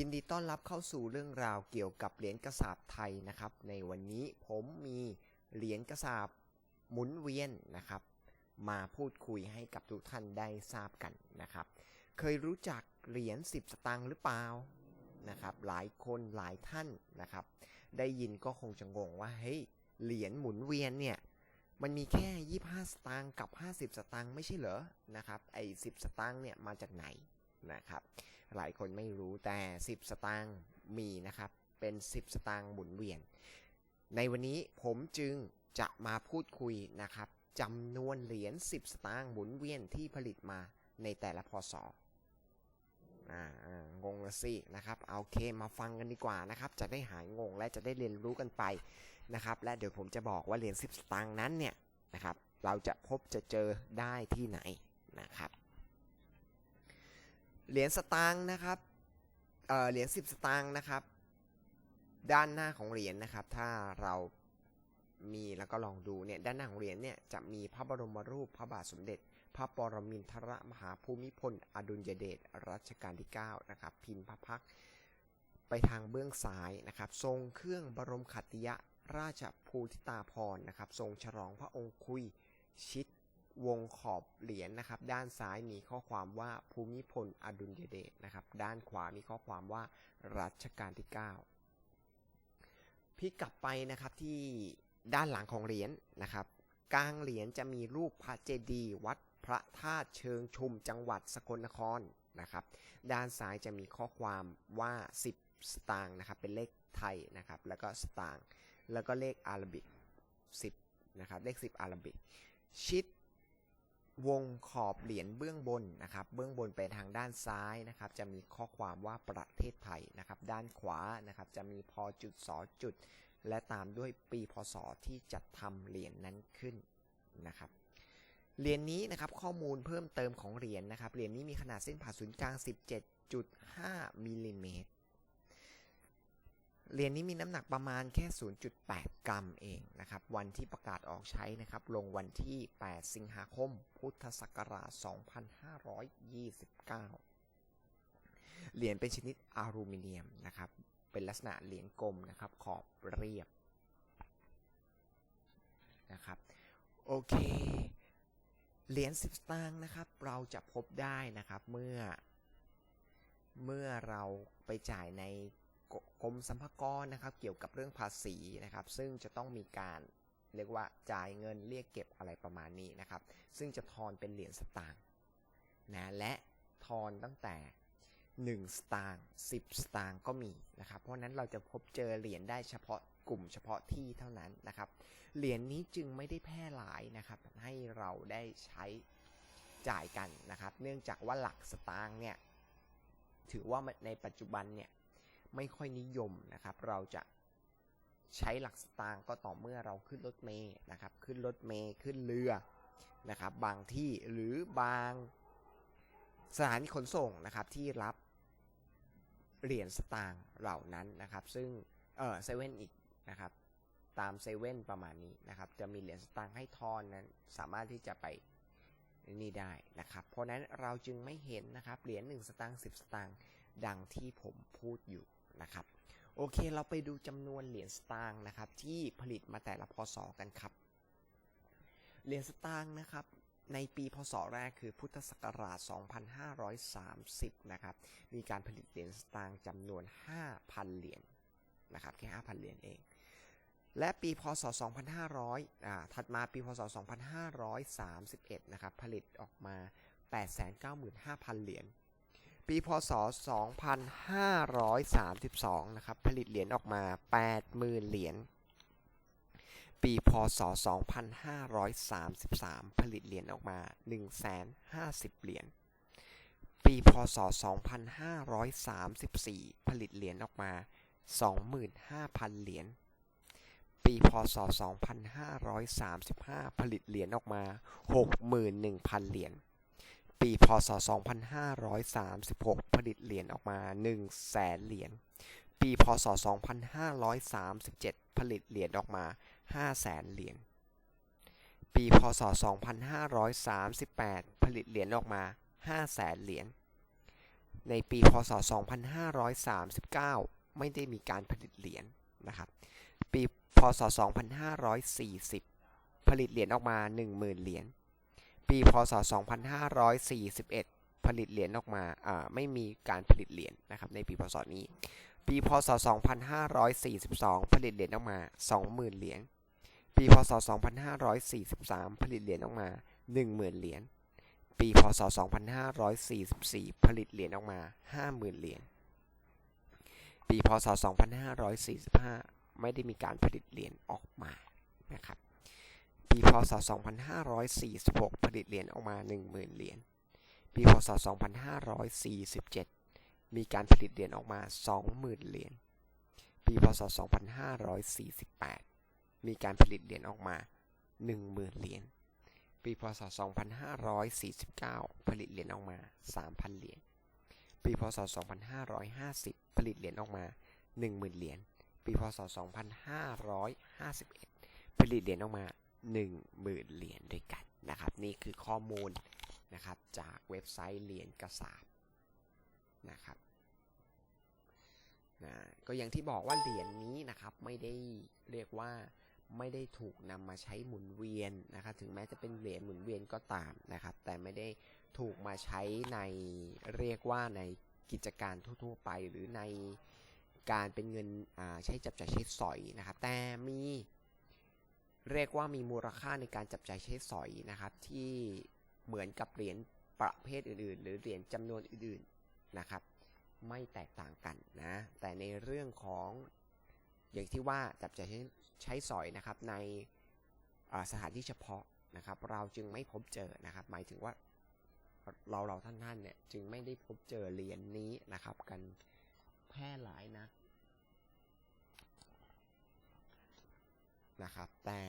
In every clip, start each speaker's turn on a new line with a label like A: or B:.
A: ยินดีต้อนรับเข้าสู่เรื่องราวเกี่ยวกับเหรียญกระสาบไทยนะครับ ในวันนี้ผมมีเหรียญกระสาบหมุนเวียนนะครับ มาพูดคุยให้กับทุกท่านได้ทราบกันนะครับ เคยรู้จักเหรียญ10 สตางค์หรือเปล่านะครับ หลายคนหลายท่านนะครับ ได้ยินก็คงจะงงว่าเฮ้ยเหรียญหมุนเวียนเนี่ยมันมีแค่ 25 สตางค์กับ 50 สตางค์ไม่ใช่เหรอนะครับไอ้10 สตางค์เนี่ยมาจากไหนนะครับ หลายคนไม่รู้แต่ 10 สตางค์มีนะครับ เป็น 10 สตางค์หมุนเวียน ในวันนี้ผมจึงจะมาพูดคุยนะครับจำนวนเหรียญ 10 สตางค์หมุนเวียนที่ผลิตมาในแต่ละพศอ่างงละสินะครับเอาเคมาฟังกันดีกว่านะครับ จะได้หายงงและจะได้เรียนรู้กันไปนะครับ และเดี๋ยวผมจะบอกว่าเหรียญ10 สตางค์นั้นเนี่ยนะครับ เราจะพบจะเจอได้ที่ไหนนะครับ เหรียญสตางค์นะครับเอ่อเหรียญ10 สตางค์นะครับ ด้านหน้าของเหรียญนะครับ ถ้าเรามีแล้วก็ลองดูเนี่ยด้านหน้าของเหรียญเนี่ยจะมีพระบรมรูปพระบาทสมเด็จ พระปรมินทรมหาภูมิพล อดุลยเดชรัชกาลที่ 9 นะครับ พิมพ์พระพักไปทางเบื้องซ้ายนะครับ ทรงเครื่องบรมขัติยราชภูติตาภรณ์นะครับ ทรงฉลองพระองค์คุยชิด วงขอบเหรียญนะครับ ด้านซ้ายมีข้อความว่าภูมิพลอดุลยเดชนะครับ ด้านขวามีข้อความว่ารัชกาลที่ 9พี่กลับไปนะครับที่ด้านหลังของเหรียญนะครับกลางเหรียญจะมีรูปพระเจดีย์วัดพระธาตุเชิงชุมจังหวัดสกลนครนะครับ ด้านซ้ายจะมีข้อความว่า 10 สตางค์นะครับ เป็นเลขไทยนะครับ แล้วก็สตางค์แล้วก็เลขอาราบิก 10นะครับเลข 10 อาราบิก ชิด วงขอบเหรียญเบื้องบนนะครับ เบื้องบนไปทางด้านซ้ายนะครับ จะมีข้อความว่าประเทศไทยนะครับ ด้านขวานะครับ จะมีพอจุดสอจุด และตามด้วยปีพศที่จัดทำเหรียญนนั้นขึ้นนะครับ เหรียญนนี้นะครับข้อมูลเพิ่มเติมของเหรียญนนะครับ เหรียญนนี้มีขนาดเส้นผ่าศูนย์กลาง 17.5มิลลิเมตร เหรียญนนี้มีน้ำหนักประมาณแค่ 0.8 กรัมเองนะครับ วันที่ประกาศออกใช้นะครับ ลงวันที่ 8 สิงหาคม พุทธศักราช 2529 เหรียญเป็นชนิดอลูมิเนียมนะครับ เป็นลักษณะเหรียญกลมนะครับ ขอบเรียบนะครับ โอเค เหรียญ 10 สตางค์นะครับ เราจะพบได้นะครับ เมื่อ เมื่อเราไปจ่ายใน กรมสรรพากรนะครับ เกี่ยวกับเรื่องภาษีนะครับ ซึ่งจะต้องมีการเรียกว่าจ่ายเงินเรียกเก็บอะไรประมาณนี้นะครับ ซึ่งจะทอนเป็นเหรียญสตางค์นะและทอนตั้งแต่ 1 สตางค์10 สตางค์ก็มีนะครับ เพราะนั้นเราจะพบเจอเหรียญได้เฉพาะกลุ่มเฉพาะที่เท่านั้นนะครับ เหรียญนนี้จึงไม่ได้แพร่หลายนะครับ ให้เราได้ใช้จ่ายกันนะครับ เนื่องจากว่าหลักสตางค์เนี่ยถือว่าในปัจจุบันเนี่ย ไม่ค่อยนิยมนะครับ เราจะใช้หลักสตางค์ก็ต่อเมื่อเราขึ้นรถเมย์นะครับ ขึ้นรถเมย์ขึ้นเรือนะครับ บางที่หรือบางสถานีขนส่งนะครับที่รับเหรียญสตางค์เหล่านั้นนะครับ ซึ่งเออเซเว่นอีกนะครับ ตามเซเว่นประมาณนี้นะครับ จะมีเหรียญสตางค์ให้ทอนนั้น สามารถที่จะไปนี่ได้นะครับ เพราะนั้นเราจึงไม่เห็นนะครับเหรียญ1สตางค์10 สตางค์ ดังที่ผมพูดอยู่นะครับ โอเคเราไปดูจำนวนเหรียญสตางค์นะครับ ที่ผลิตมาแต่ละพศกันครับ เหรียญสตางค์นะครับในปีพศแรกคือพุทธศักราช 2530 นะครับ มีการผลิตเหรียญสตางค์จำนวน 5,000 เหรียญนะครับ แค่ 5,000 เหรียญเอง และปีพศ 2500อ่าถัดมาปีพศ 2531 นะครับ ผลิตออกมา 895,000 เหรียญ ปีพศ 2532 นะครับ ผลิตเหรียญออกมา 80,000 เหรียญ ปีพศ 2533 ผลิตเหรียญออกมา 150 เหรียญ ปีพศ 2534 ผลิตเหรียญออกมา 25,000 เหรียญ ปีพศ 2535 ผลิตเหรียญออกมา 61,000 เหรียญ ปี พศ 2536 ผลิตเหรียญออกมา100,000เหรียญ ปี พศ 2537 ผลิตเหรียญออกมา500,000เหรียญ ปี พศ 2538 ผลิตเหรียญออกมา500,000เหรียญ ในปี พศ 2539 ไม่ได้มีการผลิตเหรียญนะครับ ปี พศ 2540 ผลิตเหรียญออกมา 10,000 เหรียญ ปีพศ 2541 ผลิตเหรียญออกมาอ่าไม่มีการผลิตเหรียญนะครับในปีพศนี้ ปีพศ 2542 ผลิตเหรียญออกมา 20,000 เหรียญ ปีพศ 2543 ผลิตเหรียญออกมา 10,000 เหรียญ ปีพศ 2544 ผลิตเหรียญออกมา 50,000 เหรียญ ปีพศ 2545 ไม่ได้มีการผลิตเหรียญออกมานะครับ ปีพศ 2546 ผลิตเหรียญออกมา 10,000 เหรียญ ปีพศ 2547 มีการผลิตเหรียญออกมา 20,000 เหรียญ ปีพศ 2548 มีการผลิตเหรียญออกมา 10,000 เหรียญ ปีพศ 2549 ผลิตเหรียญออกมา 3,000 เหรียญ ปีพศ 2550 ผลิตเหรียญออกมา 10,000 เหรียญ ปีพศ 2551 ผลิตเหรียญออกมา 10,000เหรียญด้วยกันนะครับ นี่คือข้อมูลนะครับจากเว็บไซต์เหรียญกระสาบนะครับนะก็อย่างที่บอกว่าเหรียญนี้นะครับไม่ได้เรียกว่าไม่ได้ถูกนำมาใช้หมุนเวียนนะครับถึงแม้จะเป็นเหรียญหมุนเวียนก็ตามนะครับ แต่ไม่ได้ถูกมาใช้ในเรียกว่าในกิจการทั่ว ๆ ไป หรือในการเป็นเงินใช้จับจ่ายใช้สอยนะครับ แต่มี เรียกว่ามีมูลค่าในการจับจ่ายใช้สอยนะครับ ที่เหมือนกับเหรียญประเภทอื่น ๆ หรือเหรียญจำนวนอื่นๆนะครับ ไม่แตกต่างกันนะแต่ในเรื่องของอย่างที่ว่าจับจ่ายใช้สอยนะครับในสถานที่เฉพาะนะครับ เราจึงไม่พบเจอนะครับ หมายถึงว่าเราเราท่านท่านเนี่ยจึงไม่ได้พบเจอเหรียญนนี้นะครับ กันแพร่หลายนะ นะครับ แต่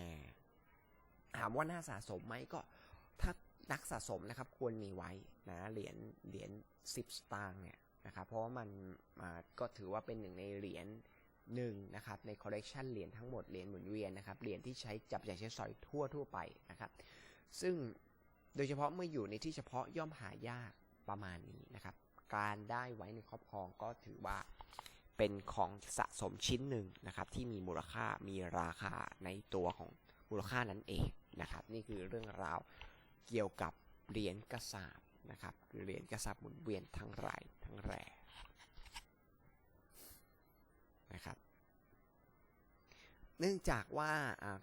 A: ถามว่าน่าสะสมไหมก็ถ้านักสะสมนะครับควรมีไว้นะเหรียญเหรียญ10สตางค์เนี่ยนะครับเพราะว่ามันก็ถือว่าเป็นหนึ่งในเหรียญหนึ่งนะครับในคอลเลกชันเหรียญทั้งหมดเหรียญหมุนเวียนนะครับเหรียญที่ใช้จับจ่ายใช้สอยทั่วทั่วไปนะครับ ซึ่งโดยเฉพาะเมื่ออยู่ในที่เฉพาะย่อมหายากประมาณนี้นะครับ การได้ไว้ในครอบครองก็ถือว่า เป็นของสะสมชิ้นหนึ่งนะครับที่มีมูลค่ามีราคาในตัวของมูลค่านั้นเองนะครับ นี่คือเรื่องราวเกี่ยวกับเหรียญกระสาบนะครับคือเหรียญกระสาบหมุนเวียนทั้งรายทั้งแร่นะครับเนื่องจากว่า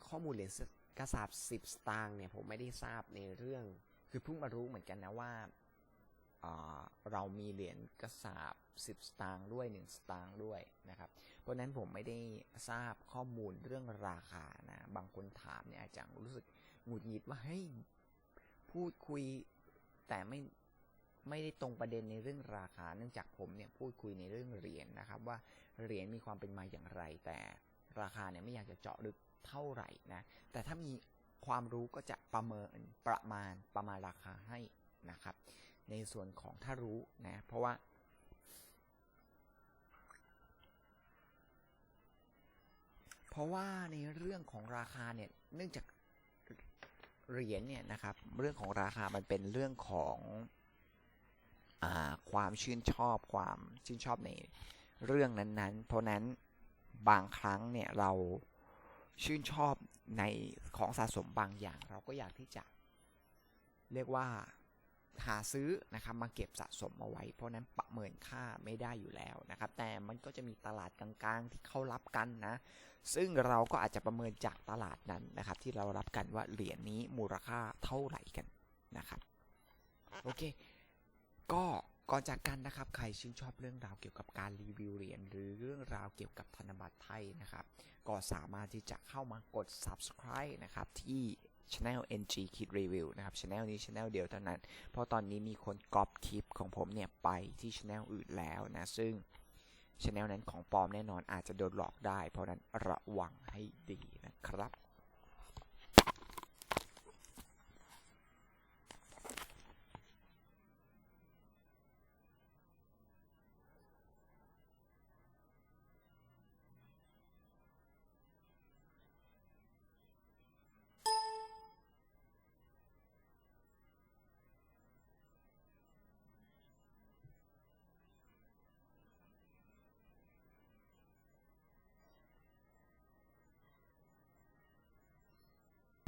A: ข้อมูลเหรียญกระสาบ10 สตางค์เนี่ยผมไม่ได้ทราบในเรื่อง คือเพิ่งมารู้เหมือนกันนะว่า เรามีเหรียญกระสาบ10 สตางค์ด้วย 1 สตางค์ด้วยนะครับ เพราะนั้นผมไม่ได้ทราบข้อมูลเรื่องราคานะ บางคนถามเนี่ยอาจจะรู้สึกหงุดหงิดว่าเฮ้ยพูดคุยแต่ไม่ไม่ได้ตรงประเด็นในเรื่องราคา เนื่องจากผมเนี่ยพูดคุยในเรื่องเหรียญนนะครับ ว่าเหรียญมีความเป็นมาอย่างไร แต่ราคาเนี่ยไม่อยากจะเจาะลึกเท่าไหร่นะ แต่ถ้ามีความรู้ก็จะประเมินประมาณประมาณราคาให้นะครับ ในส่วนของถ้ารู้นะเพราะว่า เพราะว่าในเรื่องของราคาเนี่ยเนื่องจากเหรียญเนี่ยนะครับเรื่องของราคามันเป็นเรื่องของอความชื่นชอบความชื่นชอบในเรื่องนั้นๆ เพราะนั้นบางครั้งเนี่ยเราชื่นชอบในของสะสมบางอย่าง เราก็อยากที่จะเรียกว่า หาซื้อนะครับมาเก็บสะสมเอาไว้ เพราะนั้นประเมินค่าไม่ได้อยู่แล้วนะครับ แต่มันก็จะมีตลาดกลางๆที่เขารับกันนะ ซึ่งเราก็อาจจะประเมินจากตลาดนั้นนะครับ ที่เรารับกันว่าเหรียญนี้มูลค่าเท่าไหร่กันนะครับโอเค ก็ก่อนจากกันนะครับ ใครชื่นชอบเรื่องราวเกี่ยวกับการรีวิวเหรียญหรือเรื่องราวเกี่ยวกับธนบัตรไทยนะครับ ก็สามารถที่จะเข้ามากด subscribe นะครับที่ channel NG Kid Review นะครับ channel นี้ channel เดียวเท่านั้น เพราะตอนนี้มีคนก๊อปคลิปของผมเนี่ยไปที่ channel อื่นแล้วนะ ซึ่ง channel นั้นของปลอมแน่นอนอาจจะโดนหลอกได้ เพราะนั้นระวังให้ดีนะครับ